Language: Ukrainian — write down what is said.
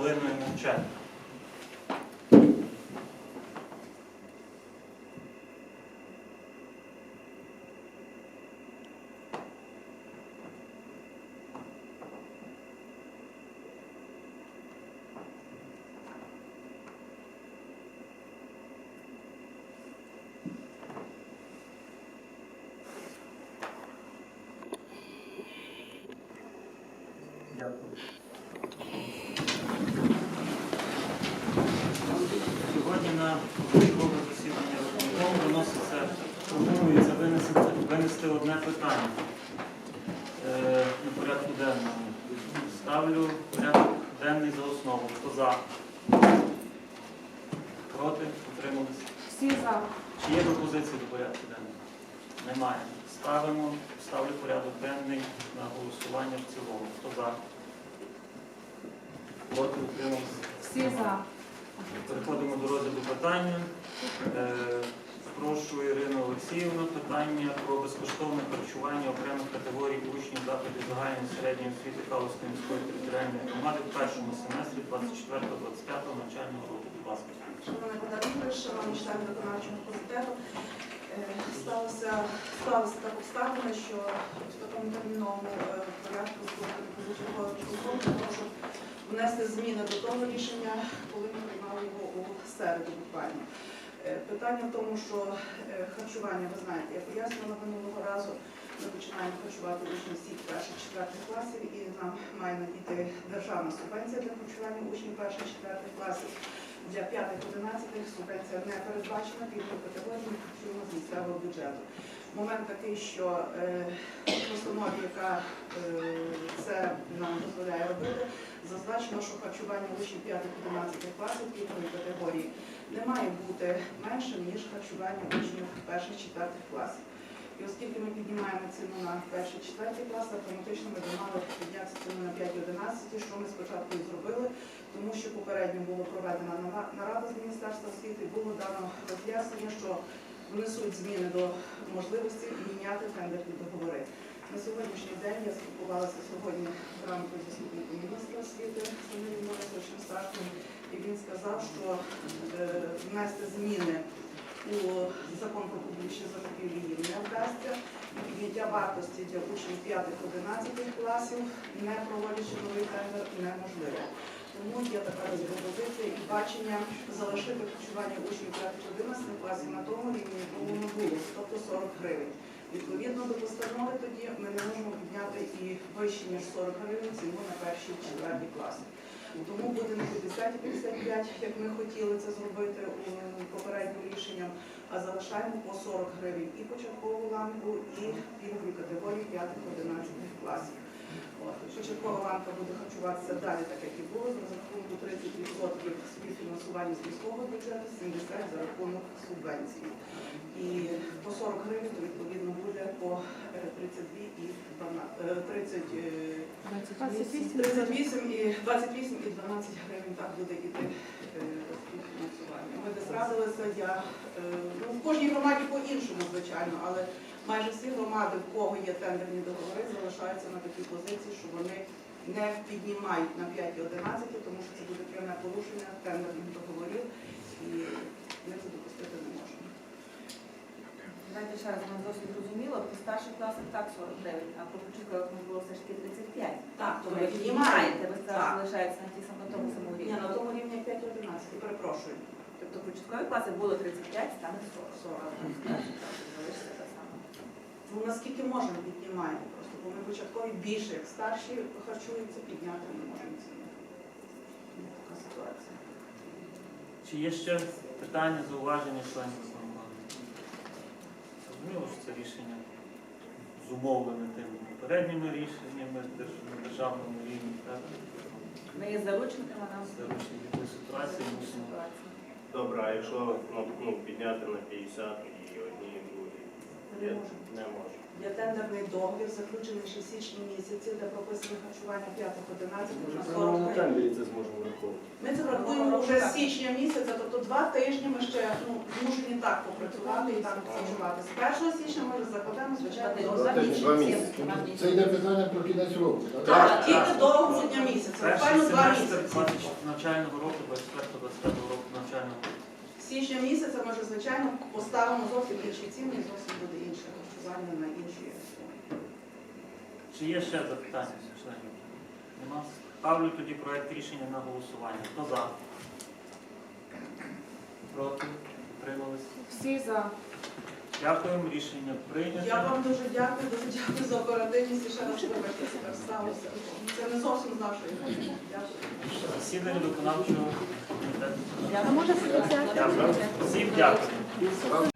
хвилиною мовчання. Дякую. На початкове засідання виконкому виноситься, пропонується винести, винести одне питання е, на порядку денному. Ставлю порядок денний за основу. Хто за? Проти? Утрималися? Всі за. Чи є пропозиції до порядку денного? Немає. Ставимо, ставлю порядок денний на голосування в цілому. Хто за? Проти утрималися? Всі за. Переходимо до розгляду питання. Е, Прошу Ірину Олексіївну питання про безкоштовне харчування окремих категорій учнів закладів загальної середньої освіти Калуської міської територіальної громади в першому семестрі 24-25 навчального року. Будь ласка. Шановний Богдан Ігорович, шановні члени виконавчого комітету, е, сталося, сталося так обставини, що в такому терміновому е, порядку виконкому для внести зміни до того рішення, коли ми середу буквально. Е, Питання в тому, що е, харчування, ви знаєте, я пояснювала минулого разу, ми починаємо харчувати учнів всіх перших четвертих класів, і нам має надійти державна субвенція для харчування учнів перших четвертих класів. Для 5-11 субвенція не передбачена, пільгові категорії харчуємо з місцевого бюджету. Момент такий, що е, в постанові, яка е, це нам дозволяє робити, зазначено, що харчування учнів 5-11 класів пільгової категорії не має бути меншим, ніж харчування учнів перших четвертих класів. І оскільки ми піднімаємо ціну на перші четверті класи, автоматично ми мали підняти ціну на 5-11, що ми спочатку і зробили, тому що попередньо було проведена нарада з Міністерства освіти, було дано роз'яснення, що внесуть зміни до можливості міняти тендерні договори. На сьогоднішній день я спілкувалася сьогодні зранку зі заступником міністра освіти Самиром Морозовичем Сташком, і він сказав, що е, внести зміни у закон про публічні закупівлі їм не вдасться. Підняття вартості для учнів 5-11 класів, не проводячи новий тендер, неможливо. Тому є така пропозиція і бачення залишити харчування учнів 5-11 класів на тому рівні, якому воно було, тобто 40 гривень. Відповідно до постанови тоді ми не можемо підняти і вище, ніж 40 гривень ціну на перші четверті класи. Тому буде не 50 і 55, як ми хотіли це зробити попереднім рішенням, а залишаємо по 40 гривень і початкову ланку, і пільгові категорії 5-11 класів. Початкова ланка буде харчуватися далі, так як і було, з розрахунку 30% співфінансування з міського бюджету, 70% за рахунок субвенції. І по 40 гривень, відповідно по е, 32 і 12, е, 30, е, 28. 38 і 28 і 12 гривень так буде йти е, співфінансування. Ми десь радилися, я е, ну, в кожній громаді по-іншому, звичайно, але майже всі громади, в кого є тендерні договори, залишаються на такій позиції, що вони не піднімають на 5 і 11, тому що це буде пряме порушення тендерних договорів, і ми це допустити не можемо. Давайте ще раз, нам зовсім зрозуміло, старших класах так 40 гривень, а по початкових у нас було все ж таки 35. Так, то То ви піднімаєте, ви зараз залишається на ті самому тому самому Ні, на тому рівні 5-11, перепрошую. Тобто початкові класи було 35, стане 40. 40. А залишиться те саме. Ну, наскільки можемо, піднімаємо просто, бо ми початкові більше, як старші харчуються, підняти не можемо ціну. Ну, Така ситуація. Чи є ще питання, зауваження членів? Зрозуміло, що це рішення зумовлене тими попередніми рішеннями на державному рівні. Так? Ми є заручниками нам заручники ситуації мусимо. Добре, а якщо ну, ну, підняти на 50 і одні, і другі? Не може. Не може. Є тендерний договір, заключений ще в січні місяці, де прописано харчування 5-11 на 40 новому гривень. тендері це зможемо враховувати. Ми це врахуємо вже з січня місяця, тобто два тижні ми ще ну, змушені так попрацювати і так працювати. З 1 січня ми вже закладемо, звичайно, тижні, два місяці. Це йде питання про кінець року, так? Так, Так, тільки до грудня місяця, Перший буквально два семестр місяці. 20 навчального року, 24-25 року навчального року. Січня місяця ми вже, звичайно, поставимо зовсім інші ціни і зовсім буде інше харчування на інші. Чи є ще запитання членів? Нема? Ставлю тоді проект рішення на голосування. Хто за? Проти? Утримались? Всі за. Дякуємо, рішення прийнято. Я вам дуже дякую, дуже дякую за оперативність і ще раз вибачте, що так сталося. Це не зовсім з нашої вини. Дякую. Засідання виконавчого комітету. Я можу Дякую. Всім дякую.